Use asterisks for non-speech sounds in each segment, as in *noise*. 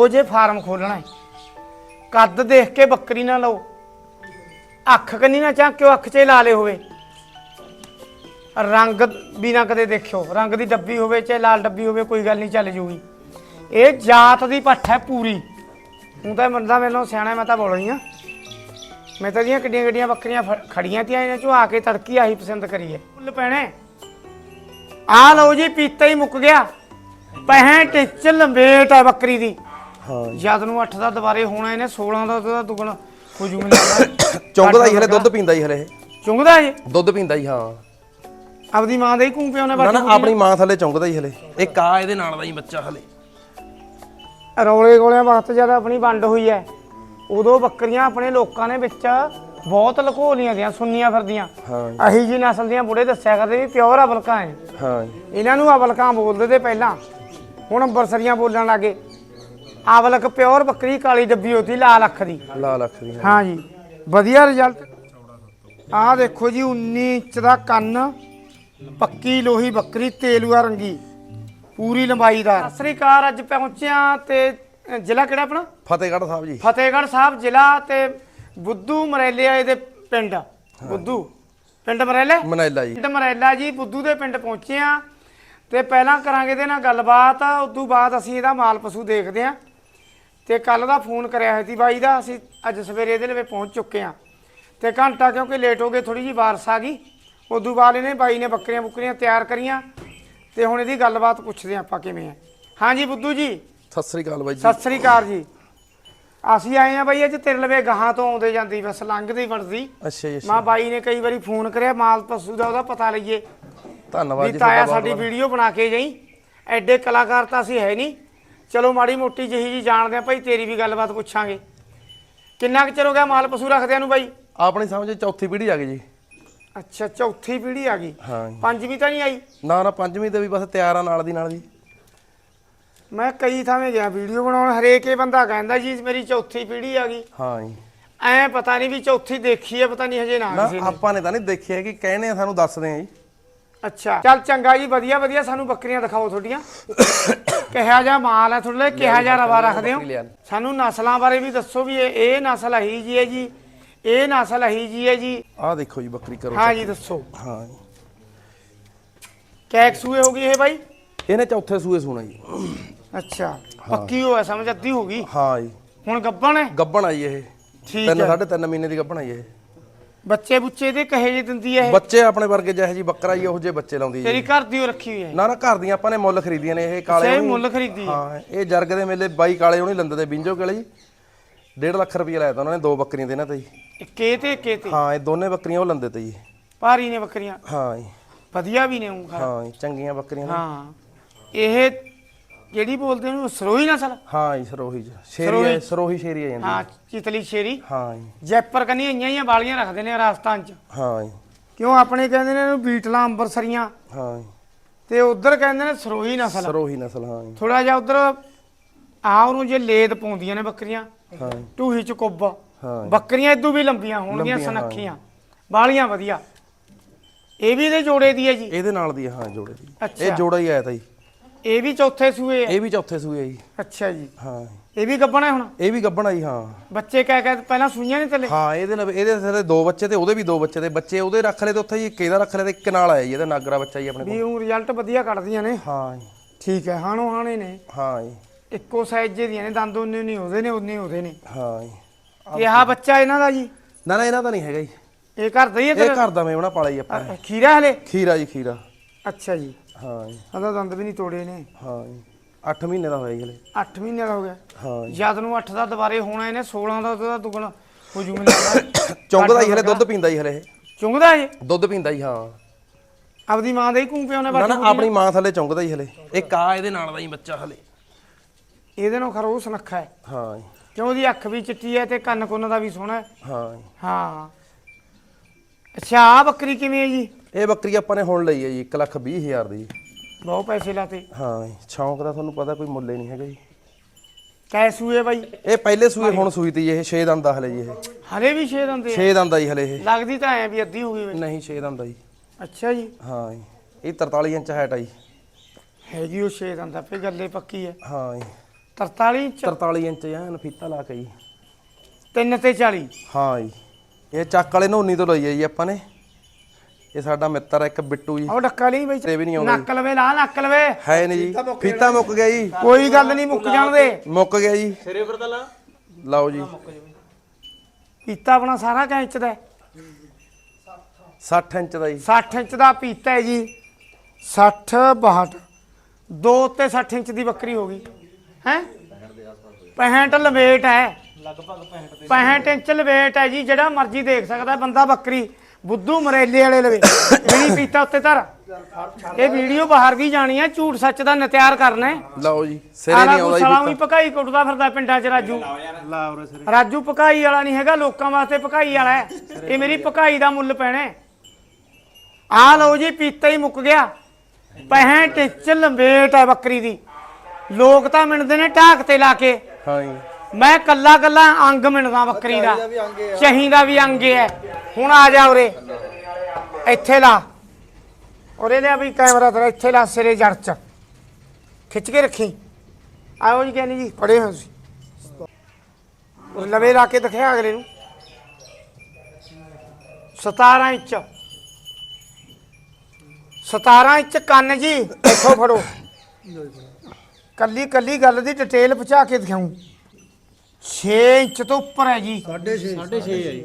ਉਹ ਜੇ ਫਾਰਮ ਖੋਲਣਾ ਹੈ। ਕੱਦ ਦੇਖ ਕੇ ਬੱਕਰੀ ਨਾ ਲਓ। ਅੱਖ ਕੰਨੀ ਨਾ ਝਾਕਿਓ, ਅੱਖ 'ਚ ਹੀ ਲਾ ਲੇ ਹੋਵੇ। ਰੰਗ ਵੀ ਨਾ ਕਦੇ ਦੇਖਿਓ। ਰੰਗ ਦੀ ਡੱਬੀ ਹੋਵੇ ਚਾਹੇ ਲਾਲ ਡੱਬੀ ਹੋਵੇ, ਕੋਈ ਗੱਲ ਨਹੀਂ, ਚੱਲ ਜੂਗੀ। ਇਹ ਜਾਤ ਦੀ ਪੱਠ ਹੈ ਪੂਰੀ। ਹੁਣ ਤਾਂ ਬੰਦਾ ਮੈਨੂੰ ਸਿਆਣਾ, ਮੈਂ ਤਾਂ ਬੋਲ ਰਹੀ ਆ। ਮੈਂ ਤਾਂ ਦੀਆਂ ਕਿੱਡੀਆਂ ਕਿੱਡੀਆਂ ਬੱਕਰੀਆਂ ਖੜੀਆਂ ਤੀਆਂ ਇਹਨਾਂ ਚੋਂ ਆ ਕੇ ਤੜਕੀ ਆਹੀ ਪਸੰਦ ਕਰੀਏ। ਫੁੱਲ ਪੈਣੇ। ਆ ਲਓ ਜੀ, ਪੀਤਾ ਹੀ ਮੁੱਕ ਗਿਆ। 65 ਇੰਚ ਲੰਬੇਟ ਹੈ ਬੱਕਰੀ ਦੀ। ਹਾਂ। ਜਦ ਨੂੰ 8 ਦਾ ਦੁਬਾਰੇ ਹੋਣਾ ਇਹਨੇ 16 ਦਾ ਉਹਦਾ ਦੁਗਣਾ ਹੋ ਜੂ ਮੈਨੂੰ ਲੱਗਦਾ ਹੀ ਹਲੇ ਦੁੱਧ ਪੀਂਦਾ ਹੀ ਹਲੇ ਇਹ। ਚੁੰਗਦਾ ਜੀ ਦੁੱਧ ਪੀਂਦਾ ਹੀ ਹਾਂ। ਆਪਦੀ ਮਾਂ ਦਾ ਹੀ ਕੂੰ ਪਿਓ ਨੇ ਨਾ ਆਪਣੀ ਮਾਂ ਥੱਲੇ ਚੁੰਗਦਾ ਹੀ ਹਲੇ। ਇੱਕ ਆ ਇਹਦੇ ਨਾਲ ਦਾ ਹੀ ਬੱਚਾ ਹਲੇ। ਰੌਲੇ ਗੋਲਿਆਂ ਵਕਤ ਜਦ ਆਪਣੀ ਵੰਡ ਹੋਈ ਹੈ ਉਦੋਂ ਬੱਕਰੀਆਂ ਆਪਣੇ ਲੋਕਾਂ ਨੇ ਵਿੱਚ ਬਹੁਤ ਲੁਕੋ ਲੀਆਂ ਦੀਆਂ ਸੁੰਨੀਆਂ ਫਿਰਦੀਆਂ। ਹਾਂ। ਅਹੀ ਜੀ ਨਸਲ ਦੀਆਂ ਬੁੜੇ ਦੱਸਿਆ ਕਰਦੇ ਵੀ ਪਿਓਰ ਅਬਲਕਾਂ ਹੈ। ਹਾਂ। ਇਹਨਾਂ ਨੂੰ ਅਬਲਕਾਂ ਬੋਲਦੇ ਤੇ ਪਹਿਲਾਂ। ਹੁਣ ਅੰਬਰਸਰੀਆਂ ਬੋਲਣ ਲੱਗੇ ਅਬਲਕ ਪਿਓਰ ਬੱਕਰੀ ਕਾਲੀ ਡੱਬੀ ਹੁੰਦੀ ਲਾਲ ਅੱਖ ਦੀ। ਲਾਲ ਅੱਖ ਦੀ ਹਾਂ। ਜੀ ਵਧੀਆ ਰਿਜ਼ਲਟ ਆਹ ਦੇਖੋ ਜੀ 19 ਇੰਚ ਦਾ ਕੰਨ ਪੱਕੀ ਲੋਹੀ ਬੱਕਰੀ ਤੇਲੂਆ ਰੰਗੀ ਪੂਰੀ ਲੰਬਾਈ ਦਾ। ਸਤਿ ਸ੍ਰੀ ਅਕਾਲ ਅੱਜ ਪਹੁੰਚਿਆ ਤੇ ਜ਼ਿਲ੍ਹਾ ਕਿਹੜਾ ਆਪਣਾ? ਫਤਿਹਗੜ੍ਹ ਸਾਹਿਬ ਜੀ। ਫਤਿਹਗੜ੍ਹ ਸਾਹਿਬ ਜ਼ਿਲ੍ਹਾ ਤੇ ਬੁੱਧੂ ਮਰੇਲੇ ਆਏ ਦੇ ਪਿੰਡ। ਬੁੱਧੂ ਪਿੰਡ ਮਰੇਲੇ? ਮਨੈਲਾ ਜੀ। ਪਿੰਡ ਮਰੇਲਾ ਜੀ ਬੁੱਧੂ ਦੇ ਪਿੰਡ ਪਹੁੰਚੇ ਆ ਤੇ ਪਹਿਲਾਂ ਕਰਾਂਗੇ ਇਹਦੇ ਨਾਲ ਗੱਲਬਾਤ ਉਸ ਤੋਂ ਬਾਅਦ ਅਸੀਂ ਇਹਦਾ ਮਾਲ ਪਸ਼ੂ ਦੇਖਦੇ ਆ ਤੇ ਕੱਲ ਦਾ ਫੋਨ ਕਰਿਆ ਹੋਇਆ ਸੀ ਬਾਈ ਦਾ ਅਸੀਂ ਅੱਜ ਸਵੇਰੇ ਇਹਦੇ ਲਵੇ ਪਹੁੰਚ ਚੁੱਕੇ ਆ ਤੇ ਘੰਟਾ ਕਿਉਂਕਿ ਲੇਟ ਹੋ ਗਏ ਥੋੜੀ ਜੀ ਬਾਰਿਸ਼ ਆ ਗਈ। ਤੋਂ ਬਾਅਦ ਇਹਨੇ ਬਾਈ ਨੇ ਬੱਕਰੀਆਂ ਬੁੱਕਰੀਆਂ ਤਿਆਰ ਕਰੀਆਂ ਤੇ ਹੁਣ ਇਹਦੀ ਗੱਲਬਾਤ ਪੁੱਛਦੇ ਆ ਆਪਾਂ ਕਿਵੇਂ ਆ। ਹਾਂਜੀ ਬੁੱਧੂ ਜੀ। ਸਤਿ ਸ੍ਰੀ ਅਕਾਲ ਬਾਈ ਜੀ। ਸਤਿ ਸ੍ਰੀ ਅਕਾਲ ਜੀ। ਅਸੀਂ ਆਏ ਆ ਬਾਈ ਅੱਜ ਤੇਰੇ ਲਵੇ ਗਾਹਾਂ ਤੋਂ ਆਉਂਦੇ ਜਾਂਦੀ ਬਸ ਲੰਘਦੀ ਵੜਦੀ। ਅੱਛਾ ਜੀ ਅੱਛਾ। ਮਾਂ ਬਾਈ ਨੇ ਕਈ ਵਾਰੀ ਫੋਨ ਕਰਿਆ ਮਾਲ ਪਸ਼ੂ ਦਾ ਉਹਦਾ ਪਤਾ ਲਈਏ। ਧੰਨਵਾਦ ਵੀ ਜੀ ਤਾਇਆ ਤੁਹਾਡਾ ਸਾਡੀ। ਵੀਡੀਓ ਬਣਾ ਕੇ ਜਾਈ। ਐਡੇ ਕਲਾਕਾਰ ਤਾਂ ਅਸੀਂ ਹੈ ਨਹੀਂ। ਚਲੋ ਮਾੜੀ ਮੋਟੀ ਜਿਹੀ ਜੀ ਜਾਣਦੇ ਆ ਭਾਈ ਤੇਰੀ ਵੀ ਗੱਲਬਾਤ ਪੁੱਛਾਂਗੇ। ਕਿੰਨਾ ਕੁ ਚਿਰ ਹੋ ਗਿਆ ਮਾਲ ਪਸ਼ੂ ਰੱਖਦਿਆਂ ਨੂੰ ਬਾਈ? ਆਪਣੀ ਸਮਝ ਚੌਥੀ ਪੀੜ੍ਹੀ ਆ ਗਈ ਜੀ। ਅੱਛਾ ਚੌਥੀ ਪੀੜ੍ਹੀ ਆ ਗਈ। ਹਾਂ ਜੀ। ਪੰਜਵੀਂ ਤਾਂ ਨਹੀਂ ਆਈ? ਨਾ ਨਾ ਪੰਜਵੀਂ ਤੇ ਵੀ ਬਸ ਤਿਆਰ ਆ ਨਾਲ ਦੀ ਨਾਲ ਜੀ। ਮੈਂ ਕਈ ਥਾਵੇਂ ਗਿਆ ਵੀਡੀਓ ਬਣਾਉਣ ਹਰੇਕ ਹੀ ਬੰਦਾ ਕਹਿੰਦਾ ਜੀ ਮੇਰੀ ਚੌਥੀ ਪੀੜ੍ਹੀ ਆ ਗਈ। ਹਾਂ ਜੀ। ਐ ਪਤਾ ਨਹੀਂ ਵੀ ਚੌਥੀ ਦੇਖੀ ਹੈ ਪਤਾ ਨਹੀਂ ਹਜੇ ਨਾ ਨਾ ਕਿਸੇ ਨੇ। ਆਪਾਂ ਨੇ ਤਾਂ ਨਹੀਂ ਦੇਖਿਆ ਕਿ ਕਹਿੰਦੇ ਆ ਸਾਨੂੰ ਦੱਸਦੇ ਆ ਜੀ। ਅੱਛਾ। ਚੱਲ ਚੰਗਾ ਜੀ ਵਧੀਆ ਵਧੀਆ। ਸਾਨੂੰ ਬੱਕਰੀਆਂ ਦਿਖਾਓ ਤੁਹਾਡੀਆਂ। *coughs* ਕਿਹਾ ਜਾ ਮਾਲ ਹੈ ਤੁਹਾਡੇ ਲਈ ਕਿਹਾ ਜਾ ਰਵਾ ਰੱਖਦੇ ਹੋ। ਸਾਨੂੰ ਨਸਲਾਂ ਬਾਰੇ ਵੀ ਦੱਸੋ ਵੀ ਇਹ ਇਹ ਨਸਲ ਅਹੀ ਜੀ ਹੈ ਜੀ। ਇਹ ਨਸਲ ਅਹੀ ਜੀ ਹੈ ਜੀ। ਆਹ ਦੇਖੋ ਜੀ ਬੱਕਰੀ ਕਰੋ ਹਾਂ ਜੀ ਦੱਸੋ। ਹਾਂ। ਜੀ ਕੈਕ ਸੂਏ ਹੋ ਗਈ ਇਹ ਬਾਈ? ਇਹਨੇ ਚੌਥੇ ਸੂਏ ਸੁਣਾ ਜੀ। ਅੱਛਾ ਪੱਕੀ ਹੋਇਆ ਸਮਝ ਅੱਧੀ ਹੋ ਗਈ। ਹਾਂ ਜੀ। ਹੁਣ ਗੱਬਣ ਹੈ? ਗੱਬਣ ਆਈ ਇਹ। ਠੀਕ ਤਿੰਨ ਹੈ। ਸਾਢੇ ਤਿੰਨ ਮਹੀਨੇ ਦੀ ਗੱਬਣ ਆਈ ਇਹ। ਬੱਚੇ ਬੁੱਚੇ ਦੇ ਕਹੇ ਜੀ ਦਿੰਦੀ ਹੈ ਇਹ? ਬੱਚੇ ਆਪਣੇ ਵਰਗੇ ਜਿਹੇ ਜੀ ਬੱਕਰਾ ਜੀ ਉਹ ਜੇ ਬੱਚੇ ਲਾਉਂਦੀ ਜੀ। ਤੇਰੀ ਘਰ ਦੀ ਉਹ ਰੱਖੀ ਹੋਈ ਹੈ ਨਾ ਨਾ ਘਰ ਦੀਆਂ ਆਪਾਂ ਨੇ ਮੁੱਲ ਖਰੀਦੀਆਂ ਨੇ ਇਹ ਕਾਲੇ ਸੇ ਉਹਨੀ- ਮੁੱਲ ਖਰੀਦੀ ਹੈ ਹਾਂ ਇਹ ਜਰਗ ਦੇ ਮੇਲੇ ਬਾਈ ਕਾਲੇ ਉਹਨੀ ਲੰਦੇ ਦੇ ਬਿੰਜੋ ਕੋਲੇ ਜੀ? 1.5 ਲੱਖ ਰੁਪਏ ਲਾਇਆ ਤਾ ਉਹਨਾਂ ਨੇ ਦੋ ਬੱਕਰੀਆਂ ਦੇ ਇਹਨਾਂ ਤੇ ਜੀ। ਇਹ ਕੇ ਤੇ ਕੇ ਤੇ ਹਾਂ ਇਹ ਦੋਨੇ ਬੱਕਰੀਆਂ ਉਹ ਲੰਦੇ ਤੇ ਜੀ। ਭਾਰੀ ਨੇ ਬੱਕਰੀਆਂ। ਹਾਂ ਜੀ। ਵਧੀਆ ਵੀ ਨੇ ਉਹ ਹਾਂ ਜੀ ਚੰਗੀਆਂ ਬੱਕਰੀਆਂ ਨੇ। ਹਾਂ। ਇਹ ਜਿਹੜੀ ਬੋਲਦੇ ਉਹਨੂੰ ਸਰੋਈ ਨਸਲ ਹਾਂ ਜੀ ਸਰੋਹੀ ਸ਼ੇਰੀ ਸਰੋਹੀ? ਸ਼ੇਰੀ ਆ ਜਾਂਦੀ ਹਾਂ ਚਿਤਲੀ ਸ਼ੇਰੀ। ਹਾਂ ਜੀ। ਜੈਪਰ ਕੰਨੀ ਆਈਆਂ ਹੀ ਬਾਲੀਆਂ ਰੱਖਦੇ ਨੇ ਰਾਜਸਥਾਨ ਚ। ਹਾਂ ਜੀ। ਕਿਉਂ ਆਪਣੇ ਕਹਿੰਦੇ ਨੇ ਇਹਨੂੰ ਬੀਟਲਾਂ ਅੰਬਰਸਰੀਆਂ? ਹਾਂ ਜੀ। ਤੇ ਉਧਰ ਕਹਿੰਦੇ ਨੇ ਸਰੋਈ ਨਸਲ ਸਰੋਹੀ ਨਸਲ ਹਾਂ ਜੀ। ਥੋੜਾ ਜਿਹਾ ਉਧਰ ਆ ਉਹਨੂੰ ਜੇ ਲੇਦ ਪਾਉਂਦੀਆਂ ਨੇ ਬੱਕਰੀਆਂ ਹਾਂ ਜੀ। ਟੂਹੀ ਚ ਕੁੱਬ। ਹਾਂ ਜੀ। ਬੱਕਰੀਆਂ ਇਦੋਂ ਵੀ ਲੰਬੀਆਂ ਹੋਣਗੀਆਂ ਲੰਬੀਆਂ, ਹਾਂ। ਸਨੱਖੀਆਂ। ਬਾਲੀਆਂ ਵਧੀਆ। ਇਹ ਵੀ ਇਹਦੇ ਜੋੜੇ ਦੀ ਹੈ ਜੀ? ਇਹਦੇ ਨਾਲ ਦੀ ਆ, ਹਾਂ ਜੋੜੇ ਦੀ। ਅੱਛਾ। ਇਹ ਜੋੜਾ ਹੀ ਆਇਆ ਤਾ ਜੀ। ਇਹ ਵੀ ਚੌਥੇ ਸੂਏ ਹੈ ਇਹ ਵੀ ਚੌਥੇ ਸੂਏ ਆ ਜੀ। ਅੱਛਾ ਜੀ। ਹਾਂ। ਇਹ ਵੀ ਗੱਬਣਾ ਹੈ ਹੁਣ? ਇਹ ਵੀ ਗੱਬਣ ਆ ਜੀ ਹਾਂ। ਬੱਚੇ ਕਹਿ ਕਹਿ ਪਹਿਲਾਂ ਸੂਈਆਂ ਨਹੀਂ ਥੱਲੇ ਹਾਂ ਇਹਦੇ ਨਾਲ ਇਹਦੇ ਸਾਰੇ ਦੋ ਬੱਚੇ ਤੇ ਉਹਦੇ ਵੀ ਦੋ ਬੱਚੇ ਤੇ ਬੱਚੇ ਉਹਦੇ ਰੱਖ ਲਏ ਤੇ ਉੱਥੇ ਜੀ ਇੱਕ ਇਹਦਾ ਰੱਖ ਲਿਆ ਤੇ ਇੱਕ ਨਾਲ ਆਇਆ ਜੀ ਇਹਦਾ ਨਾਗਰਾ ਬੱਚਾ ਜੀ ਆਪਣੇ ਕੋਲ। ਵੀ ਉਹ ਰਿਜ਼ਲਟ ਵਧੀਆ ਕੱਢਦੀਆਂ ਨੇ। ਹਾਂ ਜੀ। ਠੀਕ ਹੈ ਹਾਣੋ ਹਾਣੇ ਨੇ। ਹਾਂ ਜੀ। ਇੱਕੋ ਸਾਈਜ਼ ਜੇ ਦੀਆਂ ਨੇ ਦੰਦ ਉਹਨੇ ਨਹੀਂ ਉਹਦੇ ਨੇ ਉਹਨੇ ਉਹਦੇ ਨੇ। ਹਾਂ ਜੀ। ਤੇ ਆਹ ਬੱਚਾ ਇਹਨਾਂ ਦਾ ਜੀ? ਨਾ ਨਾ ਇਹਨਾਂ ਦਾ ਨਹੀਂ ਹੈਗਾ ਜੀ। ਇਹ ਘਰ ਦਾ ਹੀ ਹੈ ਇਹ ਘਰ ਦਾ ਮੇਵਣਾ ਪਾਲਿਆ ਜੀ ਆਪਾਂ ਨੇ। ਖੀਰਾ ਹਲੇ? ਖੀਰਾ ਜੀ ਖੀਰਾ। ਅੱਛਾ ਜੀ। ਹਾਂ ਜੀ। ਉਹਦਾ ਦੰਦ ਵੀ ਨਹੀਂ ਤੋੜੇ ਨੇ। ਹਾਂ ਜੀ। 8 ਮਹੀਨੇ ਦਾ ਹੋਇਆ ਜੀ ਹਲੇ। 8 ਮਹੀਨੇ ਦਾ ਹੋ ਗਿਆ। ਹਾਂ ਜੀ। ਜਦ ਨੂੰ 8 ਦਾ ਦੁਬਾਰੇ ਹੋਣਾ ਇਹਨੇ 16 ਦਾ ਉਹਦਾ ਦੁਗਣਾ ਹੋ ਜੂ ਮੈਨੂੰ ਲੱਗਦਾ *coughs* ਚੁੰਗਦਾ ਹੀ ਹਲੇ ਦੁੱਧ ਪੀਂਦਾ ਹੀ ਹਲੇ ਇਹ। ਚੁੰਗਦਾ ਇਹ? ਦੁੱਧ ਪੀਂਦਾ ਹੀ ਹਾਂ। ਆਪਦੀ ਮਾਂ ਦੇ ਹੀ ਕੂੰ ਪਿਓ ਨੇ ਆਪਣੀ ਮਾਂ ਥੱਲੇ ਚੁੰਗਦਾ ਹੀ ਹਲੇ। ਇੱਕ ਆ ਇਹਦੇ ਨਾਲ ਦਾ ਹੀ ਬੱਚਾ ਹਲੇ। ਇਹਦੇ ਨਾਲ ਖਰੋ ਸੁਨੱਖਾ ਹੈ। ਹਾਂ ਜੀ। ਕਿਉਂ ਉਹਦੀ ਅੱਖ ਵੀ ਚਿੱਟੀ ਹੈ ਤੇ ਕੰਨ ਕੁੰਨ ਦਾ ਵੀ ਸੋਹਣਾ ਹੈ? ਹਾਂ ਜੀ। ਹਾਂ। ਅੱਛਾ ਆ ਬੱਕਰੀ ਕਿਵੇਂ ਹੈ ਜੀ? ਇਹ ਬੱਕਰੀ ਆਪਾਂ ਨੇ ਹੁਣ ਲਈ ਹੈ ਜੀ 1 ਲੱਖ 20 ਹਜ਼ਾਰ ਦੀ। ਬਹੁਤ ਪੈਸੇ ਲਾਤੇ। ਹਾਂ ਜੀ ਸ਼ੌਂਕ ਦਾ ਤੁਹਾਨੂੰ ਪਤਾ ਕੋਈ ਮੁੱਲ ਹੀ ਨਹੀਂ ਹੈਗਾ ਜੀ। ਕੈ ਸੂਏ ਬਾਈ। ਇਹ ਪਹਿਲੇ ਸੂਏ ਹੁਣ ਸੂਈ ਤੀ ਇਹ 6 ਦੰਦ ਆ ਹਲੇ ਜੀ ਇਹ। ਹਲੇ ਵੀ ਛੇ ਦੰਦੇ ਆ। 6 ਦੰਦ ਆ ਜੀ ਹਲੇ ਇਹ। ਲੱਗਦੀ ਤਾਂ ਐ ਵੀ ਅੱਧੀ ਹੋ ਗਈ ਵੇ। ਨਹੀਂ 6 ਦੰਦ ਆ ਜੀ। ਅੱਛਾ ਜੀ। ਹਾਂ ਜੀ ਇਹ 43 ਇੰਚ ਹਾਈਟ ਆ ਜੀ। ਹੈਗੀ ਉਹ ਛੇ ਦੰਦ ਆਪੇ ਗੱਲੇ ਪੱਕੀ ਹੈ ਹਾਂ ਜੀ। 43 ਇੰਚ। 43 ਇੰਚ ਐਨ ਫੀਤਾ ਲਾ ਕੇ ਜੀ। 3 ਤੇ 40 ਹਾਂ ਜੀ। ਇਹ ਚੱਕ ਵਾਲੇ ਨੋਨੀ ਤੋਂ ਲਈ ਹੈ ਜੀ ਆਪਾਂ ਨੇ। ਇਹ ਸਾਡਾ ਮਿੱਤਰ ਆ ਇੱਕ ਬਿੱਟੂ ਜੀ। ਉਹ ਡੱਕਾ ਨਹੀਂ ਬਈ। ਤੇ ਵੀ ਨਹੀਂ ਆਉਂਦਾ ਨੱਕ ਲਵੇ ਲਾ ਨੱਕ ਲਵੇ। ਹੈ ਨਹੀਂ ਜੀ। ਫੀਤਾ ਮੁੱਕ ਗਿਆ ਜੀ। ਕੋਈ ਗੱਲ ਨਹੀਂ ਮੁੱਕ ਜਾਣ ਦੇ ਮੁੱਕ ਗਿਆ ਜੀ। ਸਿਰੇ ਪਰ ਤਾਂ ਲਾ। ਲਾਓ ਜੀ। ਪੀਤਾ ਆਪਣਾ ਸਾਰਾ ਕੈ ਇੰਚ ਦਾ ਹੈ? 60 ਇੰਚ ਦਾ ਜੀ। 60 ਇੰਚ ਦਾ ਪੀਤਾ ਹੈ ਜੀ। 60 62 2 ਤੇ 60 ਇੰਚ ਦੀ ਬੱਕਰੀ ਹੋ ਗਈ। ਹੈ? 65 ਲਵੇਟ ਹੈ। ਲਗਭਗ 65 ਇੰਚ ਲਵੇਟ ਹੈ ਜੀ ਜਿਹੜਾ ਮਰਜ਼ੀ ਦੇਖ ਸਕਦਾ ਬੰਦਾ ਬੱਕਰੀ। ਬੁੱਧੂ ਮਰੇਲੇ ਵਾਲੇ ਲਵੇ। ਜਿਹੜੀ ਪੀਤਾ ਉੱਤੇ ਧਰ। ਇਹ ਵੀਡੀਓ ਬਾਹਰ ਵੀ ਜਾਣੀ ਹੈ ਝੂਠ ਸੱਚ ਦਾ ਨਿਤਿਆਰ ਕਰਨਾ ਹੈ। ਲਓ ਜੀ ਸਿਰੇ ਨਹੀਂ ਆਉਂਦਾ ਸਲਾਮ ਜੀ ਹੀ ਫੀਤਾ ਪਕਾਈ ਕੁੱਟਦਾ ਫਿਰਦਾ ਪਿੰਡਾਂ 'ਚ ਰਾਜੂ। ਰਾਜੂ ਪਕਾਈ ਵਾਲਾ ਨਹੀਂ ਹੈਗਾ ਲੋਕਾਂ ਵਾਸਤੇ ਪਕਾਈ ਵਾਲਾ ਹੈ। ਇਹ ਮੇਰੀ ਪਕਾਈ ਦਾ ਮੁੱਲ ਪੈਣਾ। ਆਹ ਲਓ ਜੀ ਪੀਤਾ ਹੀ ਮੁੱਕ ਗਿਆ। 65 ਇੰਚ ਲੰਬੇਟ ਹੈ ਬੱਕਰੀ ਦੀ। ਲੋਕ ਤਾਂ ਮਿਣਦੇ ਨੇ ਢਾਕ ਤੇ ਲਾ ਕੇ। ਹਾਂ ਜੀ। ਮੈਂ ਕੱਲਾ ਕੱਲਾ ਅੰਗ ਮਿਣਦਾ ਬੱਕਰੀ ਦਾ। ਚਾਹੀਦਾ ਵੀ ਅੰਗ ਹੈ। ਹੁਣ ਆ ਜਾ ਉਰੇ। ਇੱਥੇ ਲਾ। ਉਰੇ ਲਿਆ ਵੀ ਕੈਮਰਾ ਤੇਰਾ ਇੱਥੇ ਲਾ ਸਿਰੇ ਜੜ ਚ। ਖਿੱਚ ਕੇ ਰੱਖੀ। ਆਓ ਜੀ ਕਹਿੰਦੀ ਜੀ ਪੜੇ ਹੋ ਤੁਸੀਂ। ਉਹ ਲਵੇ ਲਾ ਕੇ ਦਿਖਿਆ ਅਗਲੇ ਨੂੰ। 17 ਇੰਚ। 17 ਇੰਚ ਕੰਨ ਜੀ। ਇੱਥੋਂ ਫੜੋ। ਕੱਲੀ ਕੱਲੀ ਗੱਲ ਦੀ ਡਿਟੇਲ ਪਹੁੰਚਾ ਕੇ ਦਿਖਾਉਂ 6 ਇੰਚ ਤੋਂ ਉੱਪਰ ਹੈ ਜੀ। ਸਾਢੇ 6 ਸਾਢੇ 6 ਹੈ ਜੀ।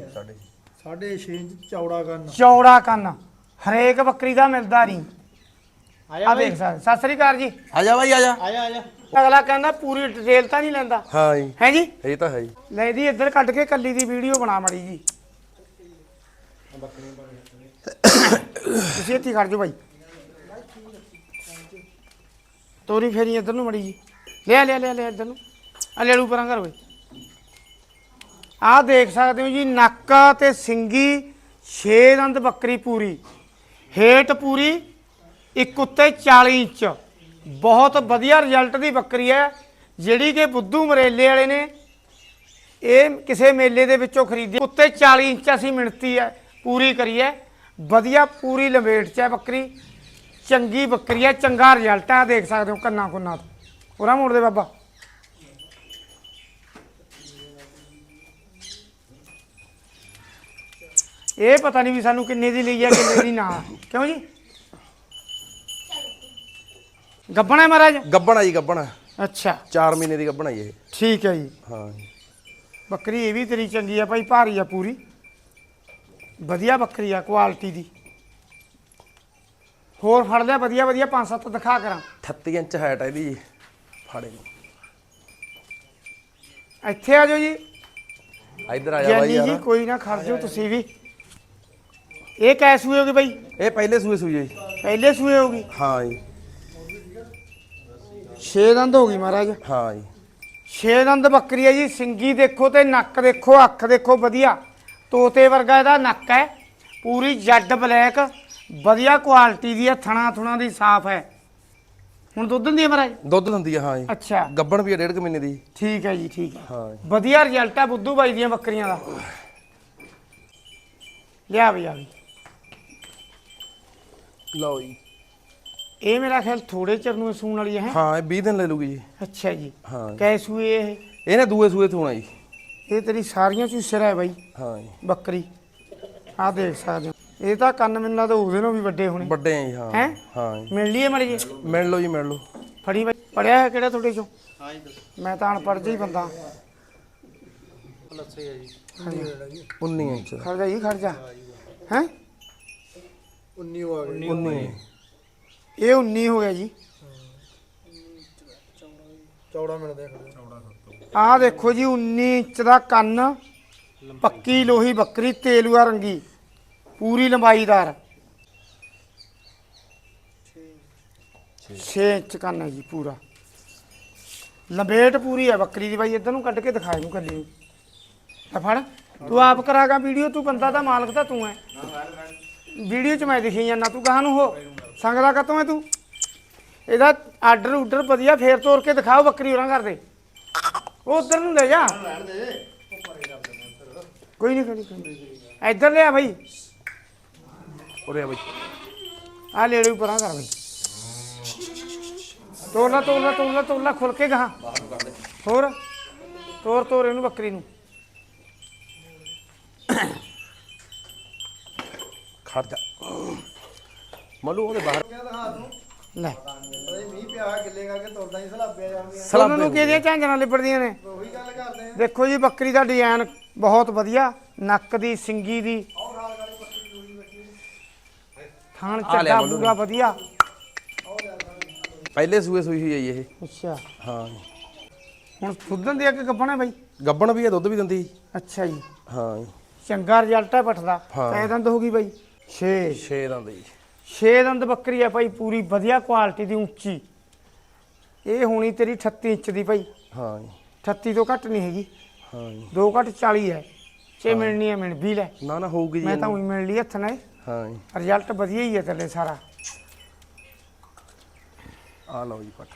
ਸਾਢੇ 6 ਇੰਚ ਚੌੜਾ ਕਰਨ ਚੌੜਾ ਕੰਨ। ਹਰੇਕ ਬੱਕਰੀ ਦਾ ਮਿਲਦਾ ਨਹੀਂ। ਆ ਦੇਖ ਸਕਦੇ ਸਤਿ ਸ੍ਰੀ ਅਕਾਲ ਜੀ। ਆ ਜਾ ਬਾਈ ਆ ਜਾ। ਆਇਆ ਆਇਆ। ਅਗਲਾ ਕਹਿੰਦਾ ਪੂਰੀ ਡਿਟੇਲ ਤਾਂ ਨਹੀਂ ਲੈਂਦਾ। ਹਾਂ ਜੀ। ਹੈ ਜੀ? ਇਹ ਤਾਂ ਹੈ ਜੀ। ਲੈ ਦੀ ਇੱਧਰ ਕੱਢ ਕੇ ਕੱਲੀ ਦੀ ਵੀਡੀਓ ਬਣਾ ਮੜੀ ਜੀ। ਤੁਸੀਂ ਇੱਥੇ ਖੜ ਜਾਓ ਭਾਈ ਤੋਰੀ ਫੇਰੀ ਇੱਧਰ ਨੂੰ ਮੜੀ ਜੀ। ਲੈ ਲੈ ਲੈ ਲੈ ਇੱਧਰ ਨੂੰ। ਆ ਲੈ ਲੂ ਪਰਾਂ ਕਰ ਓਏ ਆਹ ਦੇਖ ਸਕਦੇ ਹੋ ਜੀ, ਨੱਕ ਤੇ ਸਿੰਗੀ 6 ਦੰਦ ਬੱਕਰੀ ਪੂਰੀ। ਹੇਠ ਪੂਰੀ, ਇੱਕ ਉੱਤੇ 40 ਇੰਚ। ਬਹੁਤ ਵਧੀਆ ਰਿਜ਼ਲਟ ਦੀ ਬੱਕਰੀ ਹੈ, ਜਿਹੜੀ ਕਿ ਬੁੱਧੂ ਮਰੇਲੇ ਵਾਲੇ ਨੇ। ਇਹ ਕਿਸੇ ਮੇਲੇ ਦੇ ਵਿੱਚੋਂ ਖਰੀਦੀ। ਉੱਤੇ 40 ਇੰਚ ਅਸੀਂ ਮਿਣਤੀ ਹੈ, ਪੂਰੀ ਕਰੀ ਹੈ। ਵਧੀਆ ਪੂਰੀ ਲੰਬੇਟ ਚ ਹੈ ਬੱਕਰੀ। ਚੰਗੀ ਬੱਕਰੀ ਹੈ, ਚੰਗਾ ਰਿਜ਼ਲਟ ਹੈ ਦੇਖ ਸਕਦੇ ਹੋ ਕੰਨਾ ਕੁੰਨਾ ਤੋਂ। ਪੂਰਾ ਮੋੜ ਦੇ ਬਾਬਾ। ਇਹ ਪਤਾ ਨਹੀਂ ਵੀ ਸਾਨੂੰ ਕਿੰਨੇ ਦੀ ਲਈ ਹੈ ਕਿੰਨੇ ਦੀ ਨਾ। ਕਿਉਂ ਜੀ? ਗੱਬਣਾ ਹੈ ਮਹਾਰਾਜ? ਗੱਬਣਾ ਜੀ ਗੱਬਣਾ। ਅੱਛਾ। 4 ਮਹੀਨੇ ਦੀ ਗੱਬਣਾ ਜੀ ਇਹ। ਠੀਕ ਹੈ ਜੀ। ਹਾਂ ਜੀ। ਬੱਕਰੀ ਇਹ ਵੀ ਤੇਰੀ ਚੰਗੀ ਆ ਭਾਈ ਭਾਰੀ ਆ ਪੂਰੀ। ਵਧੀਆ ਬੱਕਰੀ ਆ ਕੁਆਲਿਟੀ ਦੀ। ਹੋਰ ਫੜ ਲਿਆ ਵਧੀਆ ਵਧੀਆ ਪੰਜ ਸੱਤ ਦਿਖਾ ਕਰਾਂ। 38 ਇੰਚ ਹਾਈਟ ਹੈ ਇਹਦੀ ਜੀ। ਫਾੜੇ ਨੂੰ ਇੱਥੇ ਆ ਜਾਓ ਜੀ। ਇੱਧਰ ਆ ਜਾ ਬਾਈ ਜੀ ਯਾਰ। ਕੋਈ ਨਾ ਖੜ ਜਾਓ ਤੁਸੀਂ ਵੀ। ਇਹ ਕੈ ਸੂਏ ਹੋਗੀ ਬਾਈ? ਇਹ ਪਹਿਲੇ ਸੂਏ ਸੂਈ ਹੈ ਜੀ। ਪਹਿਲੇ ਸੂਏ ਹੋਗੀ? ਹਾਂ ਜੀ। 6 ਦੰਦ ਹੋ ਗਈ ਮਹਾਰਾਜ। ਹਾਂ ਜੀ। 6 ਦੰਦ ਬੱਕਰੀ ਹੈ ਜੀ। ਸਿੰਗੀ ਦੇਖੋ ਤੇ ਨੱਕ ਦੇਖੋ ਅੱਖ ਦੇਖੋ ਵਧੀਆ। ਤੋਤੇ ਵਰਗਾ ਇਹਦਾ ਨੱਕ ਹੈ। ਪੂਰੀ ਜੱਡ ਬਲੈਕ। ਵਧੀਆ ਕੁਆਲਿਟੀ ਦੀ ਹੈ ਥਣਾ ਥੁਣਾ ਦੀ ਸਾਫ਼ ਹੈ। ਹੁਣ ਦੁੱਧ ਦਿੰਦੀ ਹੈ ਮਹਾਰਾਜ? ਦੁੱਧ ਦਿੰਦੀ ਆ ਹਾਂ ਜੀ। ਅੱਛਾ। ਗੱਬਣ ਵੀ ਆ ਡੇਢ ਕੁ ਮਹੀਨੇ ਦੀ। ਠੀਕ ਹੈ ਜੀ ਠੀਕ ਹੈ। ਹਾਂ ਜੀ। ਵਧੀਆ ਰਿਜ਼ਲਟ ਹੈ ਬੁੱਧੂ ਬਾਈ ਦੀਆਂ ਬੱਕਰੀਆਂ ਦਾ। ਲਿਆ ਬਈ ਆ ਵੀ। ਲਓ ਜੀ। ਇਹ ਮੇਰਾ ਖਿਆਲ ਥੋੜੇ ਚਿਰ ਨੂੰ ਸੂਣ ਵਾਲੀ ਹੈ ਹਾਂ? ਇਹ 20 ਦਿਨ ਲੈ ਲੂਗੀ ਜੀ। ਅੱਛਾ ਜੀ। ਹਾਂ। ਜੀ। ਕੈ ਸੂਏ ਇਹ? ਇਹਨੇ ਦੂਏ ਸੂਏ ਤੋਂ ਹੋਣਾ ਜੀ। ਇਹ ਤੇਰੀ ਸਾਰੀਆਂ ਚੋਂ ਸਿਰਾ ਹੈ ਬਾਈ। ਹਾਂ ਜੀ। ਬੱਕਰੀ। ਆਹ ਦੇਖ ਸਕਦੇ ਹੋ। ਇਹ ਤਾਂ ਕੰਨ ਮੈਨੂੰ ਲੱਗਦਾ ਉਹਦੇ ਨਾਲੋਂ ਵੀ ਵੱਡੇ ਹੋਣੇ। ਵੱਡੇ ਆ ਜੀ ਹਾਂ। ਹੈਂ? ਹਾਂ ਜੀ। ਮਿਲ ਲਈਏ ਮੜੀ ਜੀ ਮਿਲ ਲਓ ਜੀ ਮਿਲ ਲਓ। ਫੜੀ ਬਾਈ। ਪੜਿਆ ਹੈ ਕਿਹੜਾ ਤੁਹਾਡੇ ਚੋਂ? ਮੈਂ ਤਾਂ ਅਨਪੜ੍ਹ ਜਿਹਾ ਹੀ ਬੰਦਾ। 19 ਇੰਚ ਦਾ। ਖੜ ਜਾ ਜੀ ਖੜ ਜਾ। ਹੈ? 19 ਆ ਗਏ। 19 ਇਹ 19 ਹੋ ਗਿਆ ਜੀ। ਚੌੜਾ ਆਹ ਦੇਖੋ ਜੀ 19 ਇੰਚ ਦਾ ਕੰਨ ਪੱਕੀ ਲੋਹੀ ਬੱਕਰੀ ਤੇਲੂਆ ਰੰਗੀ ਪੂਰੀ ਲੰਬਾਈਦਾਰ 6 ਇੰਚ ਕੰਨ ਹੈ ਜੀ ਪੂਰਾ। ਲੰਬੇਟ ਪੂਰੀ ਹੈ ਬੱਕਰੀ ਦੀ ਬਾਈ ਇੱਧਰ ਨੂੰ ਕੱਢ ਕੇ ਦਿਖਾ ਇਹਨੂੰ ਕੱਲੀ ਨੂੰ। ਲੈ ਫੜ। ਤੂੰ ਆਪ ਕਰਾਗਾ ਵੀਡੀਓ ਤੂੰ ਬੰਦਾ ਤਾਂ ਮਾਲਕ ਤਾਂ ਤੂੰ ਹੈ। ਵੀਡੀਓ ਚ ਮੈਂ ਦਿਖੀ ਜਾਂਦਾ ਤੂੰ ਕਹਾਂ ਨੂੰ ਹੋ। ਸੰਗਦਾ ਕਤੋਂ ਹੈ ਤੂੰ? ਇਹਦਾ ਆਰਡਰ ਉਡਰ ਵਧੀਆ ਫੇਰ ਤੋਰ ਕੇ ਦਿਖਾਓ ਬੱਕਰੀ ਹੋਰਾਂ ਕਰਦੇ ਉਹ ਉਧਰ ਨੂੰ ਲੈ ਜਾ। ਕੋਈ ਨਹੀਂ ਕੋਈ ਨਹੀਂ ਇੱਧਰ ਲਿਆ ਭਾਈ ਉਰੇ ਆ ਬਈ। ਆ ਲੈ ਲਓ ਪਰਾਂ ਕਰ ਭਾਈ ਤੋਰਨਾ ਤੋਰਨਾ ਤੋਰਨਾ ਤੋਰਨਾ ਖੁੱਲ ਕੇ ਗਾਂ ਹੋਰ? ਤੋਰ ਤੋਰ ਇਹਨੂੰ ਬੱਕਰੀ ਨੂੰ। ਖੜ ਜਾ। ਮਲੂ ਉਹਦੇ ਬਾਹਰ। ਲੈ। ਮੀਂਹ ਪਿਆ ਗਿੱਲੇ ਕਰਕੇ ਤੁਰਦਾ ਹੀ ਸਲਾਬਿਆ ਜਾਂਦੀਆਂ। ਸਲਾਬ ਨੂੰ ਕਿਹਦੀਆਂ ਝਾਂਜਰਾਂ ਲਿਬੜਦੀਆਂ ਨੇ? ਉਹੀ ਗੱਲ ਕਰਦੇ ਆ। ਦੇਖੋ ਜੀ ਬੱਕਰੀ ਦਾ ਡਿਜ਼ਾਈਨ ਬਹੁਤ ਵਧੀਆ। ਨੱਕ ਦੀ ਸਿੰਗੀ ਦੀ। ਥਾਣ ਚੱਡਾ ਪੂਰਾ ਵਧੀਆ। ਪਹਿਲੇ ਸੂਏ ਸੂਈ ਹੋਈ ਹੈ ਜੀ ਇਹ। ਅੱਛਾ। ਹਾਂ ਹੁਣ ਫੁੱਦਣ ਦੀ ਅੱਗੇ ਗੱਬਣਾ ਬਾਈ? ਗੱਬਣ ਵੀ ਹੈ ਦੁੱਧ ਵੀ ਦਿੰਦੀ। ਅੱਛਾ ਜੀ। ਹਾਂ ਚੰਗਾ ਰਿਜ਼ਲਟ ਹੈ ਪੱਠ ਦਾ। ਹਾਂ। ਕੈ ਦੰਦ ਹੋ ਗਈ ਬਾਈ। 6 ਛੇ ਦੰਦ ਜੀ। 6 ਦੰਦ ਬੱਕਰੀ ਆ ਭਾਈ ਪੂਰੀ ਵਧੀਆ ਕੁਆਲਿਟੀ ਦੀ ਉੱਚੀ। ਇਹ ਹੋਣੀ ਤੇਰੀ 38 ਇੰਚ ਦੀ ਭਾਈ। ਹਾਂ ਜੀ। 38 ਤੋਂ ਘੱਟ ਨਹੀਂ ਹੈਗੀ। ਹਾਂ ਜੀ। 2 ਘੱਟ 40 ਹੈ। ਚੇ ਮਿਲਣੀ ਹੈ ਮਿਲ ਵੀ ਲੈ। ਨਾ ਨਾ ਹੋਊਗੀ ਜੀ ਮੈਂ ਤਾਂ ਉਹੀ ਮਿਲ ਲਈ ਹੱਥ ਨਾਲ। ਹਾਂ ਜੀ। ਰਿਜ਼ਲਟ ਵਧੀਆ ਹੀ ਹੈ ਤੇਰੇ ਸਾਰਾ। ਆ ਲਓ ਜੀ ਪੱਟ।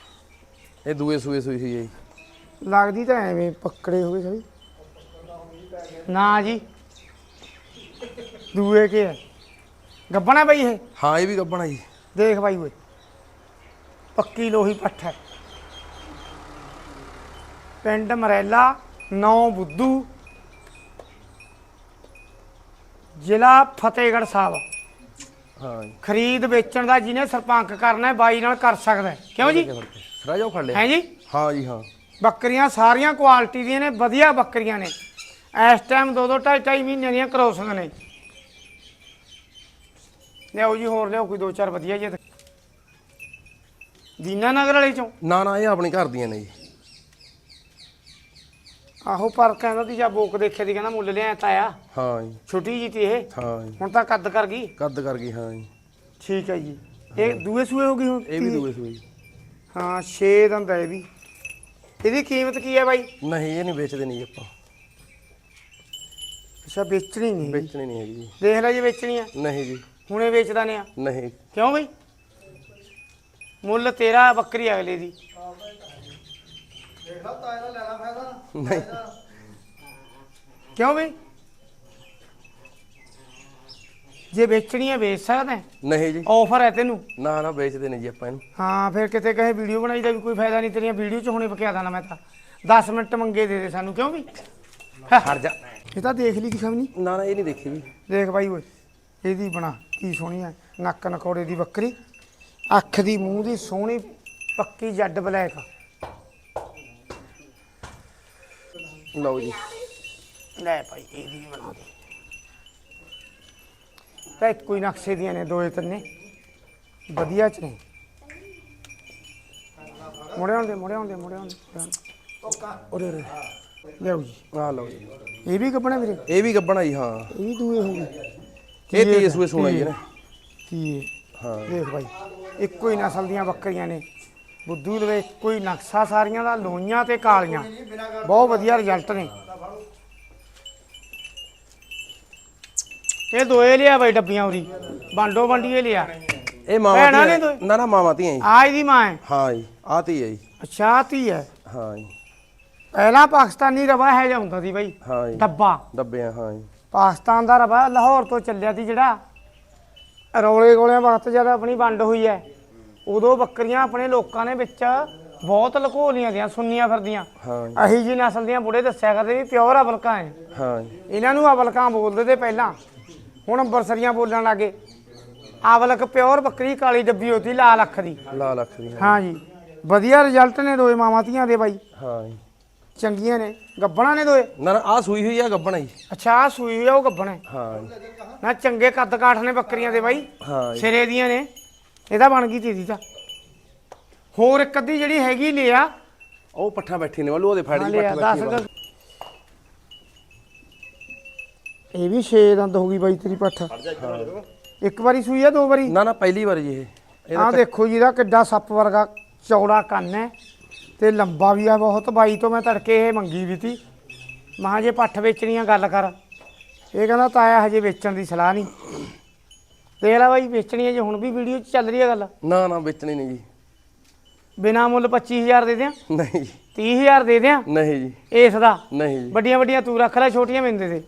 ਇਹ ਦੂਏ ਸੂਏ ਸੂਈ ਹੋਈ ਹੈ ਜੀ ਲੱਗਦੀ ਤਾਂ ਐਵੇਂ ਪੱਕੜੇ ਹੋ ਗਏ ਸਭੀ ਨਾ ਜੀ। ਦੂਏ ਕੇ ਹੈ ਗੱਬਣਾ ਬਈ ਇਹ? ਹਾਂ ਇਹ ਵੀ ਗੱਬਣ ਜੀ। ਦੇਖ ਬਾਈ ਓਏ। ਪੱਕੀ ਲੋਹੀ ਪੱਠ ਹੈ। ਪਿੰਡ ਮਰੈਲਾ ਨੌ ਬੁੱਧੂ। ਜ਼ਿਲ੍ਹਾ ਫਤਿਹਗੜ੍ਹ ਸਾਹਿਬ। ਹਾਂ ਜੀ। ਖਰੀਦ ਵੇਚਣ ਦਾ ਜਿਹਨੇ ਸਰਪੰਕ ਕਰਨਾ ਹੈ ਬਾਈ ਨਾਲ ਕਰ ਸਕਦਾ ਹੈ। ਕਿਉਂ ਜੀ? ਸਰਾ ਜਾਓ ਫੜ ਲਿਆ। ਹੈ ਜੀ? ਹਾਂ ਜੀ ਹਾਂ। ਬੱਕਰੀਆਂ ਸਾਰੀਆਂ ਕੁਆਲਿਟੀ ਦੀਆਂ ਨੇ ਵਧੀਆ ਬੱਕਰੀਆਂ ਨੇ। ਇਸ ਟਾਈਮ ਦੋ ਦੋ ਢਾਈ ਢਾਈ ਮਹੀਨਿਆਂ ਦੀਆਂ ਕਰੋਸਿੰਗ ਨੇ। ਲਿਆਓ ਜੀ ਹੋਰ ਲਿਆਓ ਕੋਈ ਦੋ ਚਾਰ ਵਧੀਆ ਜਿਹੇ ਦੀਨਾ ਨਗਰ ਵਾਲੇ ਚੋਂ? ਨਾ ਨਾ ਇਹ ਆਪਣੀ ਘਰ ਦੀਆਂ ਨੇ ਜੀ। ਆਹੋ ਪਰ ਕਹਿੰਦਾ ਤੀ ਜਾਂ ਬੋਕ ਦੇਖਿਆ ਦੀ ਕਹਿੰਦਾ ਮੁੱਲ ਲਿਆ ਤਾਇਆ ਹਾਂ ਜੀ। ਛੋਟੀ ਜੀ ਤੀ ਇਹ। ਹਾਂ ਜੀ। ਹੁਣ ਤਾਂ ਕੱਦ ਕਰ ਗਈ। ਕੱਦ ਕਰ ਗਈ ਹਾਂ ਜੀ। ਠੀਕ ਹੈ ਜੀ। ਇਹ ਦੂਏ ਸੂਏ ਹੋ ਗਈ ਹੁਣ? ਇਹ ਵੀ ਦੂਏ ਸੂਏ ਜੀ। ਹਾਂ 6 ਦੰਦ ਹੈ ਇਹ ਵੀ। ਇਹਦੀ ਕੀਮਤ ਕੀ ਹੈ ਬਾਈ? ਨਹੀਂ ਇਹ ਨਹੀਂ ਵੇਚਦੇ ਨਹੀਂ ਜੀ ਆਪਾਂ। ਅੱਛਾ ਵੇਚਣੀ ਨਹੀਂ ਵੇਚਣੀ ਨਹੀਂ ਹੈਗੀ ਜੀ। ਦੇਖ ਲੈ ਜੀ ਵੇਚਣੀ ਆ। ਨਹੀਂ ਜੀ। ਹੁਣੇ ਵੇਚਦਾ ਨੇ ਆ। ਨਹੀਂ। ਕਿਉਂ ਬਈ? ਮੁੱਲ ਤੇਰਾ ਬੱਕਰੀ ਅਗਲੇ ਦੀ। ਦੇਖ ਲਾ ਤਾਏ ਦਾ ਲੈਣਾ ਫਾਇਦਾ। ਨਹੀਂ। ਕਿਉਂ ਬਈ? ਜੇ ਵੇਚਣੀ ਹੈ ਵੇਚ ਸਕਦਾ ਹੈ। ਨਹੀਂ ਜੀ। ਆਫਰ ਹੈ ਤੈਨੂੰ। ਨਾ ਨਾ ਵੇਚਦੇ ਨਹੀਂ ਜੀ ਆਪਾਂ ਇਹਨੂੰ। ਹਾਂ ਫਿਰ ਕਿਤੇ ਕਹੇ ਵੀਡੀਓ ਬਣਾਈ ਦਾ ਵੀ ਕੋਈ ਫਾਇਦਾ ਨਹੀਂ ਤੇਰੀਆਂ ਵੀਡੀਓ ਚ ਹੁਣੇ ਪਕਿਆ ਦੇਣਾ ਮੈਂ ਤਾਂ। 10 ਮਿੰਟ ਮੰਗੇ ਦੇ ਦੇ ਸਾਨੂੰ ਕਿਉਂ ਵੀ ਹਟ ਜਾ। ਇਹ ਤਾਂ ਦੇਖ ਲਈ ਦਿਖਾ ਵੀ ਨਹੀਂ ਨਾ ਨਾ ਇਹ ਨਹੀਂ ਦੇਖੀ ਵੀ। ਦੇਖ ਬਾਈ ਓਏ ਇਹਦੀ ਬਣਾ। ਕੀ ਸੋਹਣੀ ਹੈ ਨੱਕ ਨਕੌੜੇ ਦੀ ਬੱਕਰੀ। ਅੱਖ ਦੀ ਮੂੰਹ ਦੀ ਸੋਹਣੀ ਪੱਕੀ ਜੱਡ ਬਲੈਕ। ਲਓ ਜੀ। ਲੈ ਭਾਈ ਇਹਦੀ ਵੀ ਬਣਾ ਦੇ। ਤਾਂ ਕੋਈ ਨਕਸ਼ੇ ਦੀਆਂ ਨੇ ਦੋਏ ਤਿੰਨੇ। ਵਧੀਆ ਚ ਨੇ। ਮੁੜੇ ਆਉਂਦੇ ਮੁੜੇ ਆਉਂਦੇ ਮੁੜੇ ਆਉਂਦੇ ਉਰੇ ਉਰੇ। ਲਿਆਓ ਜੀ। ਆ ਲਓ ਜੀ। ਇਹ ਵੀ ਕੱਪਣਾ ਵੀਰੇ? ਇਹ ਵੀ ਗੱਬਣਾ ਜੀ ਹਾਂ। ਇਹ ਵੀ ਦੂਏ ਹੋ ਗਏ। ਇਹ ਤੀਏ ਸੂਏ ਸੋਣਾ ਜੀ ਨੇ। ਕੀ ਹੈ? ਹਾਂ। ਦੇਖ ਭਾਈ ਇੱਕੋ ਹੀ ਨਸਲ ਦੀਆਂ ਬੱਕਰੀਆਂ ਨੇ। ਬੁੱਧੂ ਦੇ ਵਿੱਚ ਕੋਈ ਨਕਸ਼ਾ ਸਾਰੀਆਂ ਦਾ ਲੋਈਆਂ ਤੇ ਕਾਲੀਆਂ। ਬਹੁਤ ਵਧੀਆ ਰਿਜ਼ਲਟ ਨੇ। ਇਹ ਦੋਏ ਲਿਆ ਬਾਈ ਡੱਬੀਆਂ ਉਰੀ। ਬਾਂਡੋ ਬੰਡੀਏ ਲਿਆ। ਇਹ ਮਾਵਾਂ ਭੈਣਾਂ ਨੇ? ਨਾ। ਨਾ ਮਾਵਾਂ ਧੀਆਂ ਜੀ। ਆ ਇਹਦੀ ਮਾਂ ਹੈ। ਹਾਂ ਜੀ ਆ ਤੀ ਹੈ ਜੀ। ਅੱਛਾ ਤੀ ਹੈ। ਹਾਂ ਜੀ। ਪਹਿਲਾਂ ਪਾਕਿਸਤਾਨੀ ਰਵਾ ਹੈ ਜਾਂ ਹੁੰਦਾ ਸੀ ਬਾਈ। ਹਾਂ ਜੀ। ਡੱਬਾ। ਡੱਬੇ ਆ ਹਾਂ ਜੀ। ਪਾਕਿਸਤਾਨ ਦਾ ਰਵਾ ਲਾਹੌਰ ਤੋਂ ਚੱਲਿਆ ਸੀ ਜਿਹੜਾ। ਰੌਲੇ ਗੋਲਿਆਂ ਵਕਤ ਜਦ ਆਪਣੀ ਵੰਡ ਹੋਈ ਹੈ ਉਦੋਂ ਬੱਕਰੀਆਂ ਆਪਣੇ ਲੋਕਾਂ ਨੇ ਵਿੱਚ ਬਹੁਤ ਲੁਕੋ ਲੀਆਂ ਦੀਆਂ ਸੁੰਨੀਆਂ ਫਿਰਦੀਆਂ। ਹਾਂ ਅਹੀ ਜੀ ਨਸਲ ਦੀਆਂ ਬੁੜੇ ਦੱਸਿਆ ਕਰਦੇ ਵੀ ਪਿਓਰ ਅਬਲਕਾਂ ਹੈ ਇਹਨਾਂ ਨੂੰ ਅਬਲਕਾਂ ਬੋਲਦੇ ਤੇ ਪਹਿਲਾਂ। ਹੁਣ ਅੰਬਰਸਰੀਆਂ ਬੋਲਣ ਲੱਗੇ ਅਬਲਕ ਪਿਓਰ ਬੱਕਰੀ ਕਾਲੀ ਡੱਬੀ ਹੁੰਦੀ ਲਾਲ ਅੱਖ ਦੀ। ਲਾਲ ਅੱਖ ਦੀ। ਹਾਂ ਜੀ ਵਧੀਆ ਰਿਜ਼ਲਟ ਨੇ ਦੋਏ ਮਾਵਾਂ ਧੀਆਂ ਦੇ ਬਾਈ। ਹਾਂ ਜੀ ਚੰਗੀਆਂ ਨੇ ਗੱਬਣਾ ਨੇ ਦੋਏ? ਨਾ ਆ ਸੂਈ ਹੋਈ ਆ ਗੱਬਣਾ ਜੀ ਅੱਛਾ ਆਹ ਸੂਈ ਹੋਈ ਆ ਉਹ ਗੱਬਣਾ ਹੈ। ਹਾਂ। ਜੀ ਨਾ ਚੰਗੇ ਕੱਦ ਕਾਠ ਨੇ ਬੱਕਰੀਆਂ ਦੇ ਬਾਈ। ਹਾਂ। ਜੀ ਸਿਰੇ ਦੀਆਂ ਨੇ। ਇਹਦਾ ਬਣ ਗਈ ਤੀਦੀ ਤਾਂ। ਹੋਰ ਇੱਕ ਅੱਧੀ ਜਿਹੜੀ ਹੈਗੀ ਲਿਆ ਉਹ ਪੱਠਾ ਬੈਠੀ ਨੇ ਵੱਲੂ ਉਹਦੇ ਫੜ ਜੀ ਲਿਆ ਪੱਠਾ 10 ਬੈਠੀ ਆ। ਇਹ ਵੀ 6 ਦੰਦ ਹੋ ਗਈ ਬਾਈ ਤੇਰੀ ਪੱਠ। ਇੱਕ ਵਾਰੀ ਸੂਈ ਆ ਦੋ ਵਾਰੀ? ਨਾ ਨਾ ਪਹਿਲੀ ਵਾਰ ਜੀ ਇਹ ਆਹ ਦੇਖੋ ਜੀ ਇਹਦਾ ਕਿੱਡਾ ਸੱਪ ਵਰਗਾ ਚੌੜਾ ਕੰਨ ਹੈ। ਤੇ ਲੰਬਾ ਵੀ ਆ ਬਹੁਤ ਬਾਈ ਤੋਂ ਮੈਂ ਤੜਕੇ ਇਹ ਮੰਗੀ ਵੀ ਤੀ। ਮਹਾ ਜੇ ਪੱਠ ਵੇਚਣੀਆਂ ਗੱਲ ਕਰ। ਇਹ ਕਹਿੰਦਾ ਤਾਇਆ ਹਜੇ ਵੇਚਣ ਦੀ ਸਲਾਹ ਨਹੀਂ। ਦੇਖ ਲੈ ਬਾਈ ਵੇਚਣੀ ਹੈ ਜੇ ਹੁਣ ਵੀ ਵੀਡੀਓ 'ਚ ਚੱਲ ਰਹੀ ਹੈ ਗੱਲ। ਨਾ ਨਾ ਵੇਚਣੀ ਨਹੀਂ ਜੀ। ਬਿਨਾ ਮੁੱਲ 25000 ਦੇ ਦਿਆਂ? ਨਹੀਂ ਜੀ। 30000 ਦੇ ਦਿਆਂ? ਨਹੀਂ ਜੀ। ਇਸ ਦਾ? ਨਹੀਂ ਜੀ। ਵੱਡੀਆਂ ਵੱਡੀਆਂ ਤੂੰ ਰੱਖ ਲੈ ਛੋਟੀਆਂ ਮੈਨੂੰ ਦੇ। ਦੇ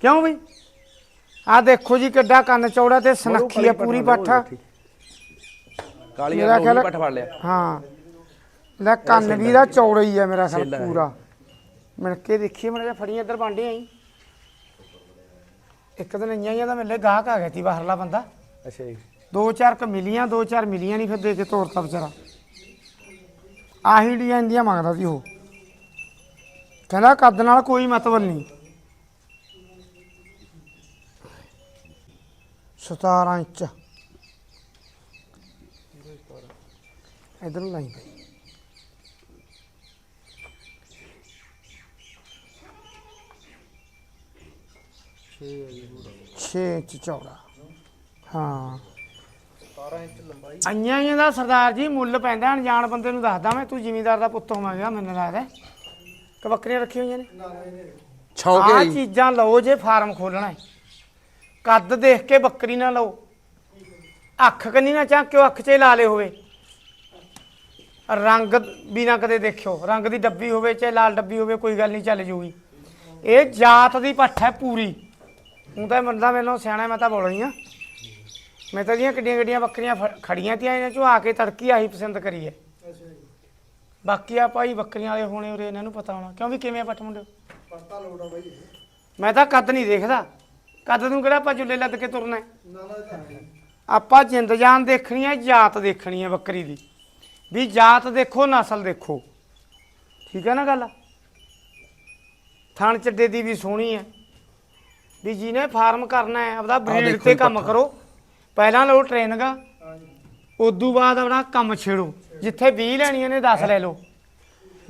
ਕਿਉਂ ਬਈ? ਆ ਦੇਖੋ ਜੀ ਕਿੱਡਾ ਕੰਨ ਚੌੜਾ ਤੇ ਸੁਨੱਖੀ ਆ ਪੂਰੀ ਪੱਠ ਕਾਲੀ ਆ ਪੱਠ ਫੜ ਲਿਆ। ਹਾਂ। ਲੈ ਕੰਨ ਵੀ ਦਾ ਚੌੜਾ ਹੀ ਹੈ ਮੇਰਾ ਛੇਲਾ ਹੈ। ਪੂਰਾ। ਮਿਣ ਕੇ ਦੇਖੀਏ ਮੜਾ ਜਿਹਾ ਫੜੀ ਇੱਧਰ ਬਾਂਡੇ ਆਈ। ਇੱਕ ਦਿਨ ਆਈਆਂ ਜਾਂ ਤਾਂ ਮੇਰੇ ਗਾਹਕ ਆ ਗਿਆ ਸੀ ਬਾਹਰਲਾ ਬੰਦਾ। ਅੱਛਾ ਜੀ। ਦੋ ਚਾਰ ਕ ਮਿਲੀਆਂ ਦੋ ਚਾਰ ਮਿਲੀਆਂ ਨਹੀਂ ਫਿਰ ਦੇ ਕੇ ਤੋਰਤਾ ਵਿਚਾਰਾ। ਆਹੀ ਡਿਜ਼ਾਈਨ ਦੀਆਂ ਮੰਗਦਾ ਸੀ ਉਹ। ਕਹਿੰਦਾ ਕੱਦ ਨਾਲ ਕੋਈ ਮਤਲਬ ਨਹੀਂ। 17 ਇੰਚ। ਇਧਰ ਛੇ ਇੰਚ ਚੌੜਾ। ਹਾਂ। 17 ਇੰਚ ਲੰਬਾਈ। ਅੰਨਿਆਂ ਹੀ ਦਾ ਸਰਦਾਰ ਜੀ ਮੁੱਲ ਪੈਂਦਾ ਅਣਜਾਣ ਬੰਦੇ ਨੂੰ ਦੱਸਦਾ ਮੈਂ ਤੂੰ ਜ਼ਿਮੀਂਦਾਰ ਦਾ ਪੁੱਤ ਹੋਵਾਂਗਾ ਮੈਨੂੰ ਲੱਗਦਾ। ਕਿ ਬੱਕਰੀਆਂ ਰੱਖੀਆਂ ਹੋਈਆਂ ਨੇ। ਆਹ ਜੀ ਚੀਜ਼ਾਂ ਲਓ ਜੇ ਫਾਰਮ ਖੋਲਣਾ ਹੈ। ਕੱਦ ਦੇਖ ਕੇ ਬੱਕਰੀ ਨਾ ਲਓ। ਅੱਖ ਕੰਨੀ ਨਾ ਚਾਹ ਕਿਉਂ ਅੱਖ 'ਚ ਹੀ ਲਾਲੇ ਹੋਵੇ? ਰੰਗ ਵੀ ਨਾ ਕਦੇ ਦੇਖਿਓ। ਰੰਗ ਦੀ ਡੱਬੀ ਹੋਵੇ ਚਾਹੇ ਲਾਲ ਡੱਬੀ ਹੋਵੇ ਕੋਈ ਗੱਲ ਨਹੀਂ ਚੱਲ ਜੂਗੀ। ਇਹ ਜਾਤ ਦੀ ਪੱਠ ਹੈ ਪੂਰੀ। ਹੁਣ ਤਾਂ ਬੰਦਾ ਮੈਨੂੰ ਸਿਆਣਾ ਮੈਂ ਤਾਂ ਬੋਲਣੀ ਆ। ਮੈਂ ਤਾਂ ਦੀਆਂ ਕਿੱਡੀਆਂ ਕਿੱਡੀਆਂ ਬੱਕਰੀਆਂ ਫ- ਖੜੀਆਂ ਤੀਆਂ ਇਹਨਾਂ ਚੋਂ ਆ ਕੇ ਤੜਕੀ ਆਹੀ ਪਸੰਦ ਕਰੀ ਹੈ ਅੱਛਾ ਜੀ ਬਾਕੀ ਆ ਭਾਈ ਬੱਕਰੀਆਂ ਵਾਲੇ ਹੋਣੇ ਉਰੇ ਇਹਨਾਂ ਨੂੰ ਪਤਾ ਹੋਣਾ। ਕਿਉਂ ਵੀ ਕਿਵੇਂ ਆ ਪੱਠ ਮੁੰਡੇ? ਪੱਤਾ ਲੋੜਾ ਬਾਈ ਮੈਂ ਤਾਂ ਕੱਦ ਨਹੀਂ ਦੇਖਦਾ। ਕੱਦ ਨੂੰ ਕਿਹੜਾ ਆਪਾਂ ਜੁੱਲੇ ਲੱਦ ਕੇ ਤੁਰਨਾ ਹੈ? ਨਾ ਨਾ ਤਾਂ ਹੈ। ਆਪਾਂ ਜਿੰਦ ਜਾਨ ਦੇਖਣੀ ਹੈ ਜਾਤ ਦੇਖਣੀ ਹੈ ਬੱਕਰੀ ਦੀ। ਵੀ ਜਾਤ ਦੇਖੋ ਨਸਲ ਦੇਖੋ। ਠੀਕ ਹੈ ਨਾ ਗੱਲ? ਥਣ ਚੱਡੇ ਦੀ ਵੀ ਸੋਹਣੀ ਹੈ ਵੀ ਜਿਹਨੇ ਫਾਰਮ ਕਰਨਾ ਹੈ ਆਪਦਾ ਬਰੀਡ ਤੇ ਜੀ ਕੰਮ। ਕਰੋ। ਪਹਿਲਾਂ ਲਓ ਟ੍ਰੇਨਿੰਗ ਹਾਂਜੀ। ਉਦੋਂ ਬਾਅਦ ਆਪਣਾ ਕੰਮ ਛੇੜੋ। ਜਿੱਥੇ 20 ਲੈਣੀਆਂ ਨੇ 10 ਲੈ ਲਓ।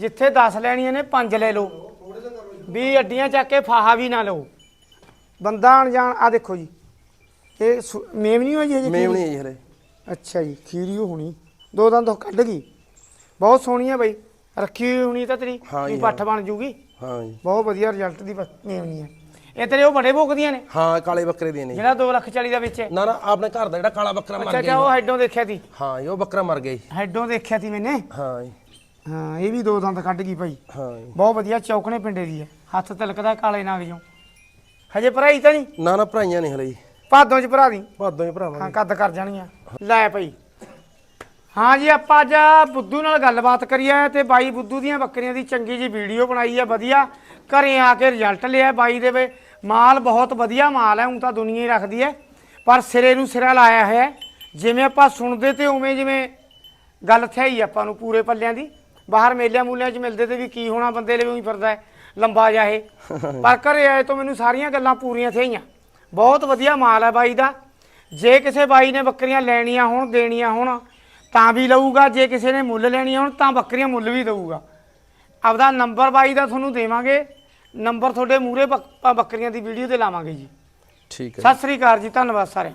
ਜਿੱਥੇ 10 ਲੈਣੀਆਂ ਨੇ 5 ਲੈ ਲਓ। ਥੋੜੇ ਜਿਹਾ ਕਰੋ ਜੀ 20 ਅੱਡੀਆਂ ਚੱਕ ਕੇ ਫਾਹਾ ਵੀ ਨਾ ਲਓ। ਬੰਦਾ ਅਣਜਾਣ ਆ ਦੇਖੋ ਜੀ। ਇਹ ਸੁ- ਮੇਮ ਨਹੀਂ ਹੋਈ ਹਜੇ ਮੇਮ ਖੀਰੀ? ਨਹੀਂ ਜੀ ਹਲੇ। ਅੱਛਾ ਜੀ ਖੀਰੀ ਓ ਹੋਣੀ। ਦੋ ਦੰਦ ਉਹ ਕੱਢ ਗਈ। ਬਹੁਤ ਸੋਹਣੀ ਹੈ ਬਈ। ਰੱਖੀ ਹੋਈ ਹੋਣੀ ਤਾਂ ਤੇਰੀ। ਹਾਂ ਵੀ ਜੀ, ਪੱਠ ਬਣ ਜੂਗੀ। ਹਾਂ ਜੀ। ਬਹੁਤ ਵਧੀਆ ਰਿਜ਼ਲਟ ਦੀ ਮੇਮ ਨਹੀਂ ਹੈ। ਇਹ ਤੇਰੇ ਉਹ ਬੜੇ ਭੋਗਦੀਆਂ ਨੇ। ਹਾਂ ਕਾਲੇ ਬੱਕਰੇ ਦੀਆਂ ਨੇ। ਜਿਹੜਾ 2 ਲੱਖ 40 ਦਾ ਵਿੱਚ ਹੈ ਨਾ ਨਾ ਆਪਣੇ ਘਰ ਦਾ ਜਿਹੜਾ ਕਾਲਾ ਬੱਕਰਾ ਅੱਛਾ ਮਰ ਅੱਛਾ ਗਿਆ ਉਹ ਹੈਡੋਂ ਦੇਖਿਆ ਸੀ। ਹਾਂ ਜੀ ਉਹ ਬੱਕਰਾ ਮਰ ਗਿਆ ਜੀ। ਹੈਡੋਂ ਦੇਖਿਆ ਸੀ ਮੈਨੇ? ਹਾਂ ਜੀ। ਹਾਂ ਇਹ ਵੀ ਦੋ ਦੰਦ ਕੱਢ ਗਈ ਭਾਈ। ਹਾਂ ਜੀ। ਬਹੁਤ ਵਧੀਆ ਚੌਕਣੇ ਪਿੰਡੇ ਦੀ ਹੈ। ਹੱਥ ਤਿਲਕਦਾ ਕਾਲੇ ਨਾਗ ਜੋ ਹਜੇ ਭਰਾਈ ਤਾਂ ਨਹੀਂ? ਨਾ ਨਾ ਭਰਾਈਆਂ ਨਹੀਂ ਹਲੇ ਜੀ। ਭਾਦੋਂ ਚ ਭਰਾ ਦੀ? ਭਾਦੋਂ ਹੀ ਹਾਂ ਭਰਾਵਾਂਗੇ ਕੱਦ ਕਰ ਜਾਣੀਆਂ। ਲੈ ਭਾਈ। ਹਾਂ ਜੀ ਆਪਾਂ ਅੱਜ ਬੁੱਧੂ ਨਾਲ ਗੱਲਬਾਤ ਕਰੀਏ ਤੇ ਬਾਈ ਬੁੱਧੂ ਦੀਆਂ ਬੱਕਰੀਆਂ ਦੀ ਚੰਗੀ ਜੀ ਵੀਡੀਓ ਬਣਾਈ ਹੈ ਵਧੀਆ। ਘਰੇ ਆ ਕੇ ਰਿਜ਼ਲਟ ਲਿਆ ਬਾਈ ਦੇ ਵੇ। ਮਾਲ ਬਹੁਤ ਵਧੀਆ ਮਾਲ ਹੈ ਹੁਣ ਤਾਂ ਦੁਨੀਆ ਹੀ ਰੱਖਦੀ ਹੈ। ਪਰ ਸਿਰੇ ਨੂੰ ਸਿਰਾ ਲਾਇਆ ਹੋਇਆ ਹੈ। ਜਿਵੇਂ ਆਪਾਂ ਸੁਣਦੇ ਤੇ ਉਵੇਂ ਜਿਵੇਂ ਗੱਲ ਥਈ ਆਪਾਂ ਨੂੰ ਪੂਰੇ ਪੱਲਿਆਂ ਦੀ। ਬਾਹਰ ਮੇਲਿਆਂ ਮੂਲਿਆਂ 'ਚ ਮਿਲਦੇ ਤੇ ਵੀ ਕੀ ਹੋਣਾ ਬੰਦੇ ਲਈ ਵੀ ਫਿਰਦਾ ਹੈ ਲੰਬਾ ਜਾਹੇ *laughs* ਪਰ ਘਰੇ ਆਏ ਤੋਂ ਮੈਨੂੰ ਸਾਰੀਆਂ ਗੱਲਾਂ ਪੂਰੀਆਂ ਥਈਆਂ ਬਹੁਤ ਵਧੀਆ ਮਾਲ ਹੈ ਬਾਈ ਦਾ। ਜੇ ਕਿਸੇ ਬਾਈ ਨੇ ਬੱਕਰੀਆਂ ਲੈਣੀਆਂ ਹੋਣ ਦੇਣੀਆਂ ਹੋਣ ਤਾਂ ਵੀ ਲਊਗਾ। ਜੇ ਕਿਸੇ ਨੇ ਮੁੱਲ ਲੈਣੀਆਂ ਹੋਣ ਤਾਂ ਬੱਕਰੀਆਂ ਮੁੱਲ ਵੀ ਦਊਗਾ। ਆਪਦਾ ਨੰਬਰ ਬਾਈ ਦਾ ਤੁਹਾਨੂੰ ਦੇਵਾਂਗੇ। ਨੰਬਰ ਤੁਹਾਡੇ ਬੱਕ- ਬੱਕਰੀਆਂ ਦੀ ਵੀਡੀਓ ਤੇ ਲਾਵਾਂਗੇ ਜੀ। ਠੀਕ ਹੈ ਸਤਿ ਸ੍ਰੀ ਅਕਾਲ ਜੀ ਧੰਨਵਾਦ ਸਾਰਿਆਂ